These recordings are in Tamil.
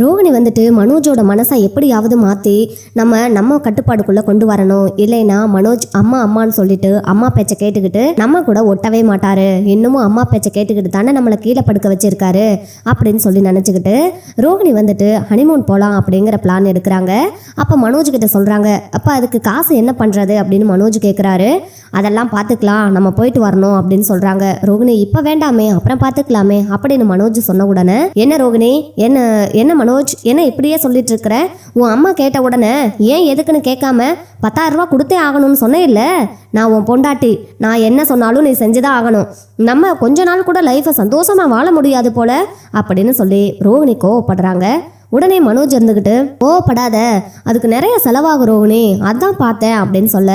ரோகிணி வந்துட்டு மனோஜோட மனசை எப்படியாவது மாற்றி நம்ம நம்ம கட்டுப்பாடுக்குள்ளே கொண்டு வரணும். இல்லைன்னா மனோஜ் அம்மா அம்மான்னு சொல்லிட்டு அம்மா பேச்சை கேட்டுக்கிட்டு நம்ம கூட ஒட்டவே மாட்டார். இன்னமும் அம்மா பேச்சை கேட்டுக்கிட்டு தானே நம்மளை கீழே படுக்க வச்சிருக்காரு அப்படின்னு சொல்லி நினச்சிக்கிட்டு ரோகிணி வந்துட்டு ஹனிமூன் போகலாம் அப்படிங்கிற பிளான் எடுக்கிறாங்க. அப்போ மனோஜ் கிட்ட சொல்கிறாங்க அப்போ அதுக்கு காசு என்ன பண்ணுறது அப்படின்னு மனோஜ் கேட்குறாரு அதெல்லாம் பார்த்துக்கலாம் நம்ம போயிட்டு வரணும் அப்படின்னு சொல்கிறாங்க ரோகிணி இப்போ வேண்டாமே அப்புறம் பார்த்துக்கலாமே அப்படின்னு மனோஜ் சொன்ன உடனே என்ன ரோகிணி? என்ன என்ன மனோஜ் என்ன இப்படியே சொல்லிட்டு இருக்கிற உன் அம்மா கேட்ட உடனே ஏன் எதுக்குன்னு கேட்காம பத்தாயிரம் ரூபா கொடுத்தே ஆகணும்னு சொன்னேன் இல்லை நான் உன் பொண்டாட்டி. நான் என்ன சொன்னாலும் நீ செஞ்சுதான் ஆகணும். நம்ம கொஞ்ச நாள் கூட லைஃப்பை சந்தோஷமா வாழ முடியாது போல அப்படின்னு சொல்லி ரோகிணி கோவப்படுறாங்க. உடனே மனோஜ் இருந்துக்கிட்டு கோவப்படாத அதுக்கு நிறைய செலவாகும் ரோகிணி அதான் பார்த்தேன் அப்படின்னு சொல்ல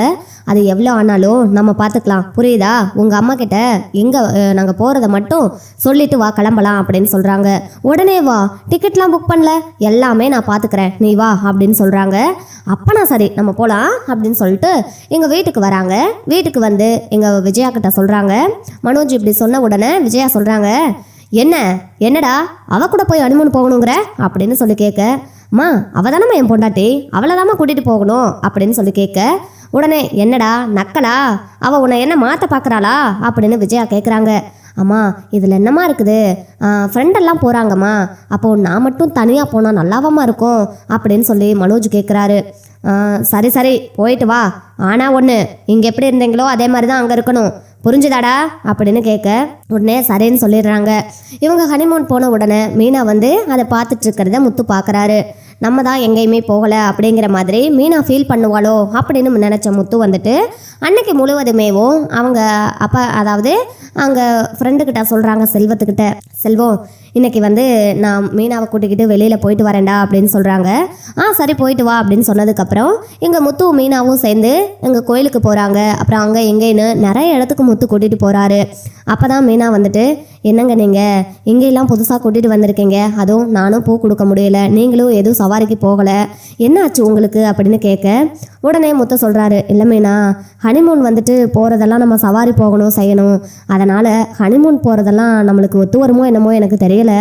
அது எவ்வளோ ஆனாலும் நம்ம பார்த்துக்கலாம். புரியுதா? உங்கள் அம்மா கிட்ட எங்கே நாங்கள் போகிறத மட்டும் சொல்லிட்டு வா கிளம்பலாம் அப்படின்னு சொல்கிறாங்க உடனே வா டிக்கெட்லாம் புக் பண்ணல. எல்லாமே நான் பார்த்துக்கிறேன். நீ வா அப்படின்னு சொல்கிறாங்க அப்பனா சரி நம்ம போகலாம் அப்படின்னு சொல்லிட்டு எங்கள் வீட்டுக்கு வராங்க. வீட்டுக்கு வந்து எங்கள் விஜயா கிட்ட சொல்கிறாங்க மனோஜ் இப்படி சொன்ன உடனே விஜயா சொல்கிறாங்க என்ன? என்னடா? அவ கூட போய் அனுமன் போகணுங்கிற? அப்படின்னு சொல்லி கேட்க அம்மா அவ தானம்மா என் பொண்டாட்டி? அவளை தாம்மா கூட்டிகிட்டு போகணும் அப்படின்னு சொல்லி கேட்க உடனே என்னடா? நக்கலா? அவ உன்னை என்ன மாற்ற பார்க்குறாளா அப்படின்னு விஜயா கேட்குறாங்க அம்மா இதில் என்னம்மா இருக்குது? ஃப்ரெண்டெல்லாம் போகிறாங்கம்மா அப்போ நான் மட்டும் தனியாக போனால் நல்லாவாம்மா இருக்கும் அப்படின்னு சொல்லி மனோஜ் கேட்குறாரு சரி சரி போயிட்டு வா. ஆனால் ஒன்று இங்கே எப்படி இருந்தீங்களோ அதே மாதிரி தான் அங்கே இருக்கணும். புரிஞ்சுதாடா? அப்படின்னு கேட்க உடனே சரின்னு சொல்லிடுறாங்க. இவங்க ஹனிமூன் போன உடனே மீனா வந்து அதை பார்த்துட்டு இருக்கிறத முத்து பார்க்குறாரு. நம்ம தான் எங்கேயுமே போகலை அப்படிங்கிற மாதிரி மீனா ஃபீல் பண்ணுவாளோ அப்படின்னு நினச்ச முத்து வந்துட்டு அன்னைக்கு முழுவதுமேவும் அவங்க அப்போ அதாவது அங்கே ஃப்ரெண்டுக்கிட்ட சொல்கிறாங்க செல்வத்துக்கிட்ட செல்வம் இன்னைக்கு வந்து நான் மீனாவை கூட்டிக்கிட்டு வெளியில் போயிட்டு வரேன்டா அப்படின்னு சொல்கிறாங்க ஆ சரி போயிட்டு வா அப்படின்னு சொன்னதுக்கப்புறம் எங்கள் முத்துவும் மீனாவும் சேர்ந்து எங்கள் கோயிலுக்கு போகிறாங்க அப்புறம் அங்கே எங்கேன்னு நிறைய இடத்துக்கு முத்து கூட்டிகிட்டு போகிறாரு அப்போ தான் மீனா வந்துட்டு என்னங்க நீங்கள் எங்கேயெல்லாம் புதுசாக கூட்டிகிட்டு வந்திருக்கீங்க. அதுவும் நானும் பூ கொடுக்க முடியல. நீங்களும் எதுவும் சவாரிக்கு போகலை. என்ன ஆச்சு உங்களுக்கு? அப்படின்னு கேட்க உடனே முத்த சொல்கிறாரு இல்லைமேனா ஹனிமூன் வந்துட்டு போகிறதெல்லாம் நம்ம சவாரி போகணும் செய்யணும். அதனால் ஹனிமூன் போகிறதெல்லாம் நம்மளுக்கு ஒத்து வருமோ என்னமோ எனக்கு தெரியல.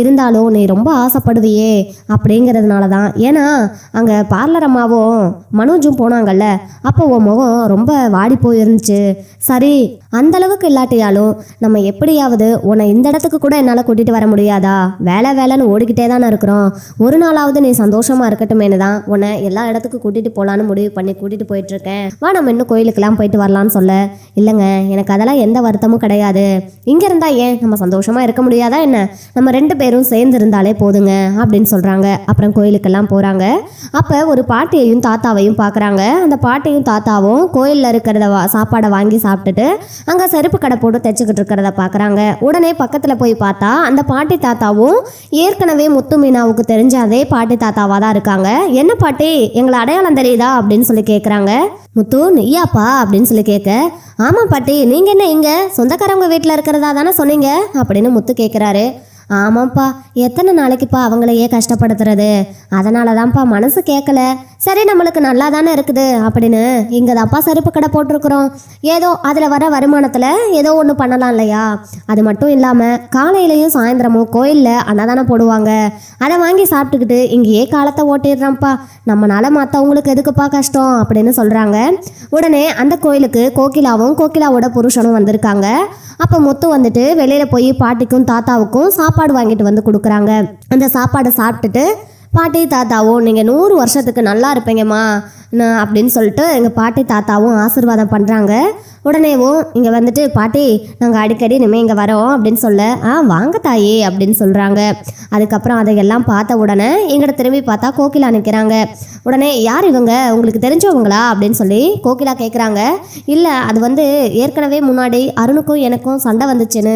இருந்தாலும் நீ ரொம்ப ஆசைப்படுவியே அப்படிங்கிறதுனால தான். ஏன்னா அங்கே பார்லர் அம்மாவும் மனோஜும் போனாங்கல்ல. அப்போ உன் முகம் ரொம்ப வாடி போயிருந்துச்சு. சரி அந்த அளவுக்கு இல்லாட்டியாலும் நம்ம எப்படியாவது உன்னை இந்த இடத்துக்கு கூட என்னால் கூட்டிகிட்டு வர முடியாதா? வேலை வேலைன்னு ஓடிக்கிட்டே தானே இருக்கிறோம். ஒரு நாளாவது நீ சந்தோஷமாக இருக்கட்டுமேனு தான் உன்னை எல்லா இடத்துக்கும் கூட்டிகிட்டு போகலான்னு முடிவு பண்ணி கூட்டிகிட்டு போயிட்டு இருக்கேன். வா நம்ம இன்னும் கோயிலுக்கெல்லாம் போயிட்டு வரலான்னு சொல்ல. இல்லைங்க எனக்கு அதெல்லாம் எந்த வருத்தமும் கிடையாது. இங்கே இருந்தால் ஏன்? நம்ம சந்தோஷமாக இருக்க முடியாதா என்ன? நம்ம ரெண்டு பேரும் சேர்ந்து இருந்தாலே போதுங்க அப்படின்னு சொல்கிறாங்க அப்புறம் கோயிலுக்கெல்லாம் போகிறாங்க அப்போ ஒரு பாட்டியையும் தாத்தாவையும் பார்க்குறாங்க அந்த பாட்டியும் தாத்தாவும் கோயிலில் இருக்கிறத வா சாப்பாடை வாங்கி சாப்பிட்டுட்டு அங்கே செருப்பு கடை போட்டு தைச்சிக்கிட்டு இருக்கிறத பார்க்குறாங்க உடனே பக்கத்தில் போய் பார்த்தா அந்த பாட்டி தாத்தாவும் ஏற்கனவே முத்து மீனாவுக்கு தெரிஞ்ச அதே பாட்டி தாத்தாவாக தான் இருக்காங்க. என்ன பாட்டி? எங்களை அடையாளம் தெரியுதா? அப்படின்னு சொல்லி கேட்குறாங்க முத்து நீயாப்பா அப்படின்னு சொல்லி கேட்க ஆமாம் பாட்டி நீங்கள் என்ன இங்கே? சொந்தக்காரவங்க வீட்டில் இருக்கிறதா தானே சொன்னீங்க? அப்படின்னு முத்து கேட்குறாரு. ஆமாம்ப்பா. எத்தனை நாளைக்குப்பா அவங்களையே கஷ்டப்படுத்துறது? அதனால தான்ப்பா மனசு கேட்கல சரி நம்மளுக்கு நல்லா தானே இருக்குது அப்படின்னு இங்கே தான்ப்பா செருப்பு கடை போட்டிருக்கிறோம். ஏதோ அதில் வர வருமானத்தில் ஏதோ ஒன்று பண்ணலாம் இல்லையா? அது மட்டும் இல்லாமல் காலையிலையும் சாயந்தரமும் கோயிலில் அன்னதானம் போடுவாங்க. அதை வாங்கி சாப்பிட்டுக்கிட்டு இங்கேயே காலத்தை ஓட்டிடுறோம்ப்பா. நம்மளால் மற்றவங்களுக்கு எதுக்குப்பா கஷ்டம் அப்படின்னு சொல்கிறாங்க உடனே அந்த கோயிலுக்கு கோகிலாவும் கோகிலாவோட புருஷனும் வந்திருக்காங்க. அப்போ முத்து வந்துட்டு வெளியில் போய் பாட்டிக்கும் தாத்தாவுக்கும் சாப்பாடு சாப்பாடு வாங்கிட்டு வந்து கொடுக்குறாங்க. அந்த சாப்பாடை சாப்பிட்டுட்டு பாட்டி தாத்தாவும் நீங்கள் நூறு வருஷத்துக்கு நல்லா இருப்பீங்கம்மா. அப்படின்னு சொல்லிட்டு எங்கள் பாட்டி தாத்தாவும் ஆசீர்வாதம் பண்ணுறாங்க உடனேவும் இங்கே வந்துட்டு பாட்டி நாங்கள் அடிக்கடி இனிமேல் இங்கே வரோம் அப்படின்னு சொல்ல ஆ வாங்க தாயே அப்படின்னு சொல்கிறாங்க அதுக்கப்புறம் அதையெல்லாம் பார்த்த உடனே எங்கிட்ட திரும்பி பார்த்தா கோகிலா நிற்கிறாங்க உடனே யார் இவங்க? உங்களுக்கு தெரிஞ்சவங்களா? அப்படின்னு சொல்லி கோகிலா கேட்குறாங்க இல்லை அது வந்து ஏற்கனவே முன்னாடி அருணுக்கும் எனக்கும் சண்டை வந்துச்சுன்னு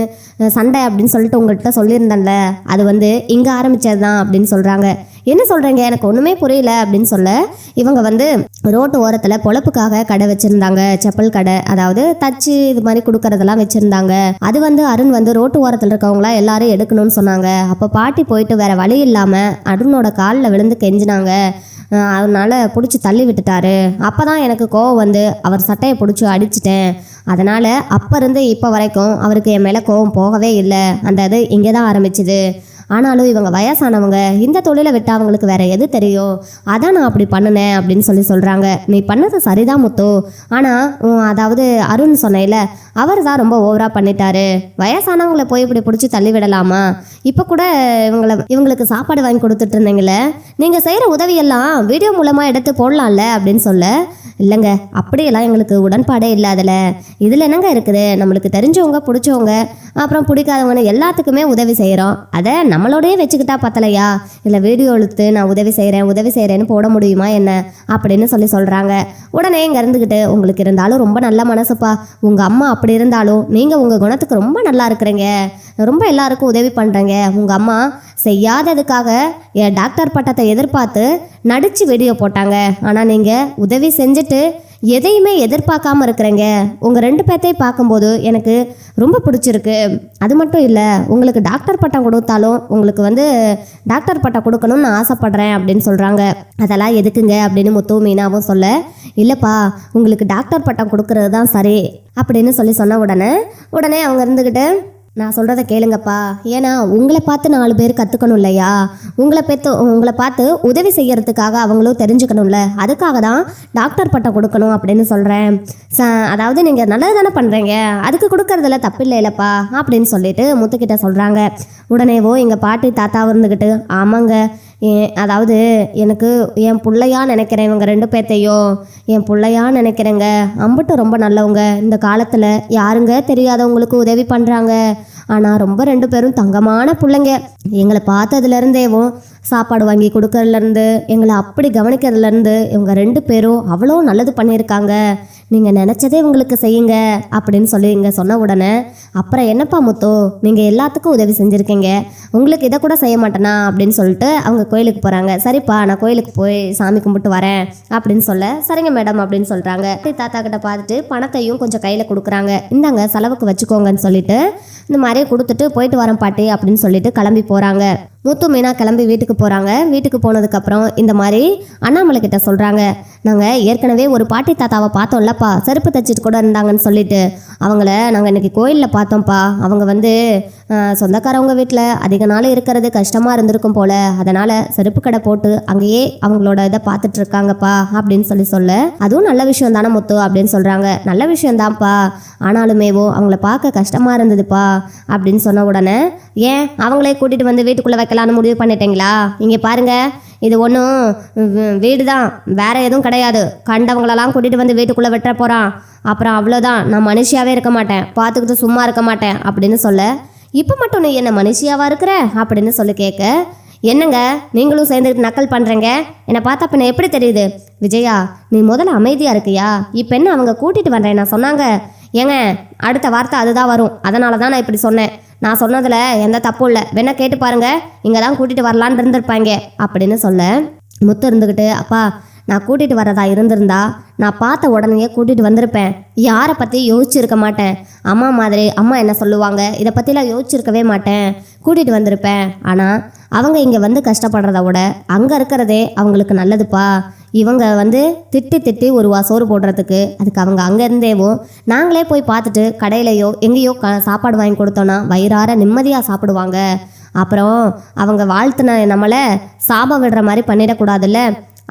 சண்டை அப்படின்னு சொல்லிட்டு உங்கள்கிட்ட சொல்லியிருந்தேன்ல அது வந்து இங்கே ஆரம்பிச்சது தான் அப்படின்னு சொல்கிறாங்க என்ன சொல்கிறீங்க எனக்கு ஒன்றுமே புரியல அப்படின்னு சொல்ல இவங்க வந்து ரோட்டு ஓரத்தில் பொழப்புக்காக கடை வச்சுருந்தாங்க. செப்பல் கடை அதாவது தச்சு இது மாதிரி கொடுக்கறதெல்லாம் வச்சுருந்தாங்க. அது வந்து அருண் வந்து ரோட்டு ஓரத்தில் இருக்கவங்களாம் எல்லாரும் எடுக்கணும்னு சொன்னாங்க. அப்போ பாட்டி போயிட்டு வேற வழி இல்லாமல் அருணோட காலில் விழுந்து கெஞ்சினாங்க. அதனால் அதனால பிடிச்சி தள்ளி விட்டுட்டாரு. அப்போ தான் எனக்கு கோவம் வந்து அவர் சட்டையை பிடிச்சி அடிச்சிட்டேன். அதனால் அப்போ இருந்து இப்போ வரைக்கும் அவருக்கு என் மேலே கோவம் போகவே இல்லை. அந்த இது இங்கே தான் ஆரம்பிச்சுது. ஆனாலும் இவங்க வயசானவங்க இந்த தொழிலை விட்டு அவங்களுக்கு வேற எது தெரியும்? அதான் நான் அப்படி பண்ணினேன் அப்படின்னு சொல்லி சொல்கிறாங்க நீ பண்ணது சரிதான் முத்து. ஆனால் அதாவது அருண் சொன்னேல அவர் தான் ரொம்ப ஓவராக பண்ணிட்டாரு. வயசானவங்களை போய் இப்படி பிடிச்சி தள்ளி விடலாமா? இப்போ கூட இவங்களை இவங்களுக்கு சாப்பாடு வாங்கி கொடுத்துட்டு இருந்தீங்களே நீங்கள் செய்கிற உதவியெல்லாம் வீடியோ மூலமாக எடுத்து போடலாம்ல அப்படின்னு சொல்ல இல்லைங்க அப்படியெல்லாம் எங்களுக்கு உடன்பாடே இல்லை அதில் இதில் என்னங்க இருக்குது? நம்மளுக்கு தெரிஞ்சவங்க பிடிச்சவங்க அப்புறம் பிடிக்காதவங்கன்னு எல்லாத்துக்குமே உதவி செய்கிறோம் அதை நம்மளோடயே வச்சுக்கிட்டா பத்தலையா? இல்லை வீடியோ எடுத்து நான் உதவி செய்கிறேன் உதவி செய்கிறேன்னு போட முடியுமா என்ன? அப்படின்னு சொல்லி சொல்கிறாங்க உடனே இங்கே இருந்துக்கிட்டு உங்களுக்கு இருந்தாலும் ரொம்ப நல்ல மனசுப்பா. உங்கள் அம்மா அப்படி இருந்தாலும் நீங்கள் உங்கள் குணத்துக்கு ரொம்ப நல்லா இருக்கிறீங்க. ரொம்ப எல்லாருக்கும் உதவி பண்ணுறேங்க உங்கள் அம்மா செய்யாததுக்காக என் டாக்டர் பட்டத்தை எதிர்பார்த்து நடித்து வீடியோ போட்டாங்க. ஆனால் நீங்கள் உதவி செஞ்சுட்டு எதையுமே எதிர்பார்க்காம இருக்கிறீங்க. உங்கள் ரெண்டு பேர்த்தையும் பார்க்கும்போது எனக்கு ரொம்ப பிடிச்சிருக்கு. அது மட்டும் இல்லை உங்களுக்கு டாக்டர் பட்டம் கொடுத்தாலும் உங்களுக்கு வந்து டாக்டர் பட்டம் கொடுக்கணும்னு ஆசைப்பட்றேன் ஆசைப்படுறேன் அப்படின்னு சொல்கிறாங்க அதெல்லாம் எதுக்குங்க அப்படின்னு முத்து மீனாவும் சொல்ல இல்லைப்பா உங்களுக்கு டாக்டர் பட்டம் கொடுக்கறது தான் சரி அப்படின்னு சொல்லி சொன்ன உடனே உடனே அவங்க இருந்துக்கிட்டு நான் சொல்கிறத கேளுங்கப்பா. ஏன்னா உங்களை பார்த்து நாலு பேர் கற்றுக்கணும் இல்லையா? உங்களை பெற்று உங்களை பார்த்து உதவி செய்கிறதுக்காக அவங்களும் தெரிஞ்சுக்கணும்ல. அதுக்காக தான் டாக்டர் பட்டம் கொடுக்கணும் அப்படின்னு சொல்கிறேன் ச அதாவது நீங்கள் நல்லது தானே பண்ணுறீங்க அதுக்கு கொடுக்கறதுல தப்பில்லை இல்லைப்பா அப்படின்னு சொல்லிட்டு முத்துக்கிட்ட சொல்கிறாங்க உடனேவோ எங்கள் பாட்டி தாத்தா இருந்துக்கிட்டு ஆமாங்க. அதாவது எனக்கு என் பிள்ளையா நினைக்கிறேன் இவங்க ரெண்டு பேர்த்தையும். என் பிள்ளையா நினைக்கிறேங்க. அம்பட்டும் ரொம்ப நல்லவங்க. இந்த காலத்தில் யாருங்க தெரியாதவங்களுக்கு உதவி பண்ணுறாங்க ஆனால் ரொம்ப ரெண்டு பேரும் தங்கமான பிள்ளைங்க. எங்களை பார்த்ததுலேருந்தேவும் சாப்பாடு வாங்கி கொடுக்கறதுலேருந்து எங்களை அப்படி கவனிக்கிறதுலேருந்து இவங்க ரெண்டு பேரும் அவ்வளோ நல்லது பண்ணியிருக்காங்க. நீங்கள் நினச்சதே உங்களுக்கு செய்யுங்க அப்படின்னு சொல்லி இங்கே சொன்ன உடனே அப்புறம் என்னப்பா முத்து நீங்கள் எல்லாத்துக்கும் உதவி செஞ்சுருக்கீங்க. உங்களுக்கு இதை கூட செய்ய மாட்டேனா? அப்படின்னு சொல்லிட்டு அவங்க கோயிலுக்கு போகிறாங்க சரிப்பா நான் கோயிலுக்கு போய் சாமி கும்பிட்டு வரேன் அப்படின்னு சொல்ல சரிங்க மேடம் அப்படின்னு சொல்கிறாங்க தாத்தா கிட்ட பார்த்துட்டு பணத்தையும் கொஞ்சம் கையில் கொடுக்குறாங்க. இந்தாங்க செலவுக்கு வச்சுக்கோங்கன்னு சொல்லிட்டு இந்த மாதிரியே கொடுத்துட்டு போயிட்டு வரேன் பாட்டி அப்படின்னு சொல்லிட்டு கிளம்பி போகிறாங்க முத்து மீனா கிளம்பி வீட்டுக்கு போகிறாங்க வீட்டுக்கு போனதுக்கப்புறம் இந்த மாதிரி அண்ணாமலை கிட்ட சொல்கிறாங்க நாங்கள் ஏற்கனவே ஒரு பாட்டி தாத்தாவை பார்த்தோம்லப்பா செருப்பு தைச்சிட்டு கூட இருந்தாங்கன்னு சொல்லிட்டு. அவங்கள நாங்கள் இன்னைக்கு கோயிலில் பார்த்தோம்ப்பா. அவங்க வந்து சொந்தக்காரவங்க வீட்டில் அதிக நாள் இருக்கிறது கஷ்டமாக இருந்திருக்கும் போல. அதனால் செருப்பு கடை போட்டு அங்கேயே அவங்களோட இதை பார்த்துட்டு இருக்காங்கப்பா அப்படின்னு சொல்லி சொல்ல அதுவும் நல்ல விஷயம் தானே முத்து அப்படின்னு சொல்கிறாங்க நல்ல விஷயம்தான்ப்பா ஆனாலுமேவோ அவங்கள பார்க்க கஷ்டமாக இருந்ததுப்பா அப்படின்னு சொன்ன உடனே ஏன் அவங்களே கூட்டிகிட்டு வந்து வீட்டுக்குள்ளே வைக்கலான்னு முடிவு பண்ணிட்டீங்களா? இங்கே பாருங்கள் இது ஒன்றும் வீடு தான் வேற எதுவும் கிடையாது. கண்டவங்களெல்லாம் கூட்டிகிட்டு வந்து வீட்டுக்குள்ளே வெட்ட போகிறான் அப்புறம் அவ்வளோதான் நான் மனுஷியாவே இருக்க மாட்டேன். பார்த்துக்கிட்டு சும்மா இருக்க மாட்டேன் அப்படின்னு சொல்ல இப்போ மட்டும் நீ என்ன மனுஷியாவா இருக்கிற? அப்படின்னு சொல்லி கேட்க என்னங்க? நீங்களும் சேர்ந்துக்கிட்டு நக்கல் பண்ணுறீங்க என்னை பார்த்தா பின்ன எப்படி தெரியுது? விஜயா நீ முதல்ல அமைதியாக இருக்கியா? இப்போ என்ன அவங்க கூட்டிகிட்டு வர்றேன் நான் சொன்னாங்க? ஏங்க அடுத்த வார்த்தை அதுதான் வரும். அதனால தான் நான் இப்படி சொன்னேன். நான் சொன்னதில் எந்த தப்பும் இல்லை. வேணா கேட்டு பாருங்க. இங்கே தான் கூட்டிகிட்டு வரலான்னு இருந்திருப்பாங்க. அப்படின்னு சொல்ல முத்து இருந்துக்கிட்டு அப்பா நான் கூட்டிகிட்டு வரதா இருந்திருந்தா நான் பார்த்த உடனேயே கூட்டிகிட்டு வந்திருப்பேன். யாரை பற்றி யோசிச்சிருக்க மாட்டேன். அம்மா மாதிரி அம்மா என்ன சொல்லுவாங்க? இதை பற்றிலாம் யோசிச்சிருக்கவே மாட்டேன். கூட்டிகிட்டு வந்திருப்பேன். ஆனால் அவங்க இங்கே வந்து கஷ்டப்படுறத விட அங்கே இருக்கிறதே அவங்களுக்கு நல்லதுப்பா. இவங்க வந்து திட்டி திட்டி ஒரு வா சோறு போடுறதுக்கு அதுக்கு அவங்க அங்கே இருந்தேவோ நாங்களே போய் பார்த்துட்டு கடையிலையோ எங்கேயோ க சாப்பாடு வாங்கி கொடுத்தோன்னா வயிறார நிம்மதியாக சாப்பிடுவாங்க. அப்புறம் அவங்க வாழ்த்துன நம்மளை சாபம் விடுற மாதிரி பண்ணிடக்கூடாதுல்ல.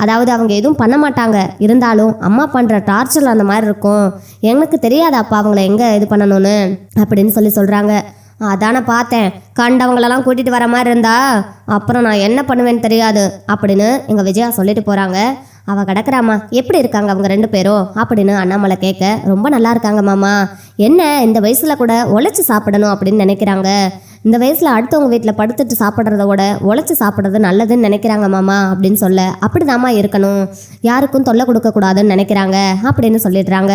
அதாவது அவங்க எதுவும் பண்ண மாட்டாங்க. இருந்தாலும் அம்மா பண்ணுற டார்ச்சர் அந்த மாதிரி இருக்கும். எனக்கு தெரியாதாப்பா அவங்கள எங்கே இது பண்ணணும்னு அப்படின்னு சொல்லி சொல்கிறாங்க அதானே பார்த்தேன். கண்டவங்களெல்லாம் கூட்டிகிட்டு வர மாதிரி இருந்தா அப்புறம் நான் என்ன பண்ணுவேன்னு தெரியாது அப்படின்னு எங்கள் விஜயா சொல்லிட்டு போகிறாங்க அவள் கிடக்குறாம்மா. எப்படி இருக்காங்க அவங்க ரெண்டு பேரும் அப்படின்னு அண்ணாமலை கேட்க ரொம்ப நல்லா இருக்காங்க மாமா. என்ன இந்த வயசில் கூட உழைச்சி சாப்பிடணும் அப்படின்னு நினைக்கிறாங்க. இந்த வயசில் அடுத்தவங்க வீட்டில் படுத்துட்டு சாப்பிட்றத விட உழைச்சி சாப்பிட்றது நல்லதுன்னு நினைக்கிறாங்க மாமா அப்படின்னு சொல்ல அப்படிதாம்மா இருக்கணும். யாருக்கும் தொல்லை கொடுக்கக்கூடாதுன்னு நினைக்கிறாங்க அப்படின்னு சொல்லிடுறாங்க.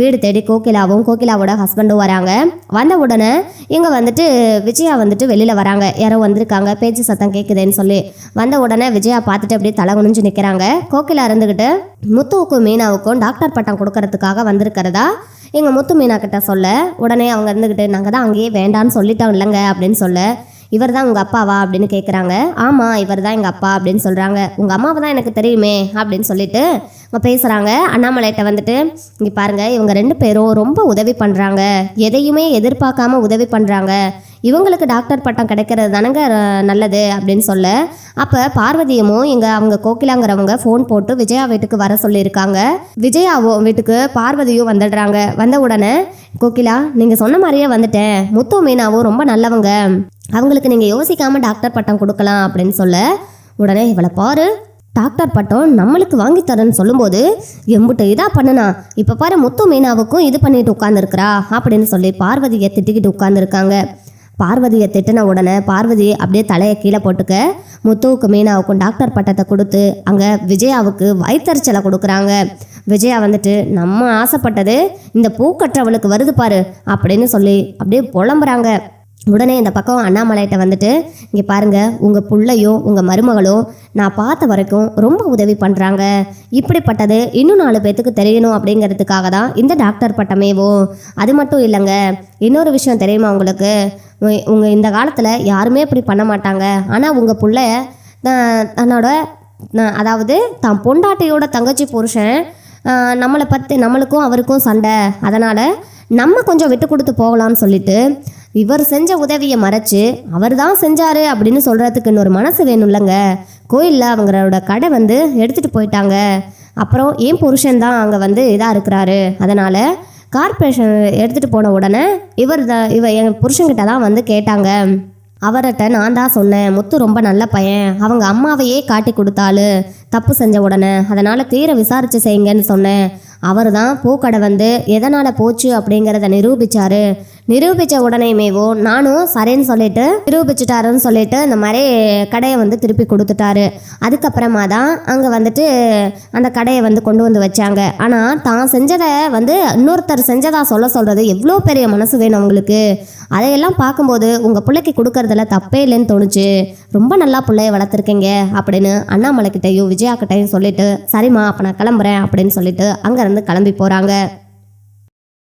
வீடு தேடி கோகிலாவும் கோகிலாவோட ஹஸ்பண்டும் வராங்க. வந்த உடனே இங்கே வந்துட்டு விஜயா வந்துட்டு வெளியில் வராங்க. யாரோ வந்திருக்காங்க பேச்சு சத்தம் கேட்குதுன்னு சொல்லி. வந்த உடனே விஜயா பார்த்துட்டு அப்படியே தலை குனிஞ்சு நிற்கிறாங்க கோகிலா இருந்துக்கிட்டு முத்துவுக்கும் மீனாவுக்கும் டாக்டர் பட்டம் கொடுக்கறதுக்காக வந்திருக்கிறதா? எங்கள் முத்து மீனாக்கிட்ட சொல்ல உடனே அவங்க இருந்துக்கிட்டு நாங்கள் தான் அங்கேயே வேண்டான்னு சொல்லிட்டோம் இல்லைங்க அப்படின்னு சொல்ல இவர் தான் உங்கள் அப்பாவா? அப்படின்னு கேட்குறாங்க ஆமாம் இவர் தான் எங்கள் அப்பா அப்படின்னு சொல்கிறாங்க உங்கள் அம்மாவை தான் எனக்கு தெரியுமே அப்படின்னு சொல்லிட்டு அவங்க பேசுகிறாங்க அண்ணாமலைகிட்ட வந்துட்டு இங்கே பாருங்கள் இவங்க ரெண்டு பேரும் ரொம்ப உதவி பண்ணுறாங்க எதையுமே எதிர்பார்க்காம உதவி பண்ணுறாங்க இவங்களுக்கு டாக்டர் பட்டம் கிடைக்கிறது தானங்க நல்லது அப்படின்னு சொல்ல. அப்போ பார்வதியமும் எங்கள் அவங்க கோகிலாங்கிறவங்க ஃபோன் போட்டு விஜயா வீட்டுக்கு வர சொல்லியிருக்காங்க. விஜயாவும் வீட்டுக்கு பார்வதியும் வந்துடுறாங்க. வந்த உடனே கோகிலா நீங்கள் சொன்ன மாதிரியே வந்துட்டேன். முத்து மீனாவும் ரொம்ப நல்லவங்க. அவங்களுக்கு நீங்கள் யோசிக்காமல் டாக்டர் பட்டம் கொடுக்கலாம் அப்படின்னு சொல்ல. உடனே இவளை பாரு டாக்டர் பட்டம் நம்மளுக்கு வாங்கி தரேன்னு சொல்லும்போது எம்புட்டு இதாக பண்ணனா? இப்போ பாரு முத்து மீனாவுக்கும் இது பண்ணிட்டு உட்காந்துருக்குறா அப்படின்னு சொல்லி பார்வதியை திட்டிக்கிட்டு உட்காந்துருக்காங்க பார்வதியை திட்டின உடனே பார்வதி அப்படியே தலையை கீழே போட்டுக்க முத்துவுக்கு மீனாவுக்கும் டாக்டர் பட்டத்தை கொடுத்து அங்கே விஜயாவுக்கு வயிற்றுச்சலை கொடுக்குறாங்க. விஜயா வந்துட்டு நம்ம ஆசைப்பட்டது இந்த பூக்கற்றவளுக்கு வருது பாரு அப்படின்னு சொல்லி அப்படியே புலம்புறாங்க. உடனே இந்த பக்கம் அண்ணாமலைகிட்ட வந்துட்டு இங்கே பாருங்கள் உங்கள் பிள்ளையும் உங்கள் மருமகளும் நான் பார்த்த வரைக்கும் ரொம்ப உதவி பண்ணுறாங்க இப்படிப்பட்டது இன்னும் நாலு பேர்த்துக்கு தெரியணும் அப்படிங்கிறதுக்காக தான் இந்த டாக்டர் பட்டமேவோ அது மட்டும் இல்லைங்க இன்னொரு விஷயம் தெரியுமா உங்களுக்கு? உங்கள் இந்த காலத்தில் யாருமே இப்படி பண்ண மாட்டாங்க. ஆனால் உங்கள் பிள்ளைய தன்னோட அதாவது தான் பொண்டாட்டியோட தங்கச்சி புருஷன் நம்மளை பற்றி நம்மளுக்கும் அவருக்கும் சண்டை. அதனால் நம்ம கொஞ்சம் விட்டு கொடுத்து போகலாம்னு சொல்லிட்டு இவர் செஞ்ச உதவியை மறைச்சு அவர் தான் செஞ்சாரு அப்படின்னு சொல்கிறதுக்கு இன்னொரு மனசு வேணும்லங்க. கோயிலில் அவங்களோட கடை வந்து எடுத்துகிட்டு போயிட்டாங்க. அப்புறம் ஏன் புருஷன் தான் அங்கே வந்து இதாக இருக்கிறாரு? அதனால் கார்ப்பரேஷன் எடுத்துகிட்டு போன உடனே இவர் தான் இவ என் புருஷன்கிட்ட தான் வந்து கேட்டாங்க. அவர்கிட்ட நான் தான் சொன்னேன் முத்து ரொம்ப நல்ல பையன் அவங்க அம்மாவையே காட்டி கொடுத்தாலு தப்பு செஞ்ச உடனே அதனால் தீர விசாரித்து செய்யுங்கன்னு சொன்னேன். அவர் தான் பூக்கடை வந்து எதனால் போச்சு அப்படிங்கிறத நிரூபித்தார் நிரூபித்த உடனேமேவோ நானும் சரின்னு சொல்லிட்டு நிரூபிச்சிட்டாருன்னு சொல்லிட்டு இந்த மாதிரி கடையை வந்து திருப்பி கொடுத்துட்டாரு. அதுக்கப்புறமா தான் அங்கே வந்துட்டு அந்த கடையை வந்து கொண்டு வந்து வச்சாங்க. ஆனால் தான் செஞ்சதை வந்து இன்னொருத்தர் செஞ்சதா சொல்ல சொல்கிறது எவ்வளோ பெரிய மனசு வேணும் உங்களுக்கு அதையெல்லாம் பார்க்கும்போது உங்கள் பிள்ளைக்கு கொடுக்கறதுல தப்பே இல்லைன்னு தோணுச்சு. ரொம்ப நல்லா பிள்ளைய வளர்த்துருக்கீங்க அப்படின்னு அண்ணாமலை கிட்டையும் விஜயா கிட்டையும் சொல்லிட்டு சரிம்மா அப்போ நான் கிளம்புறேன் அப்படின்னு சொல்லிட்டு அங்கேருந்து கிளம்பி போகிறாங்க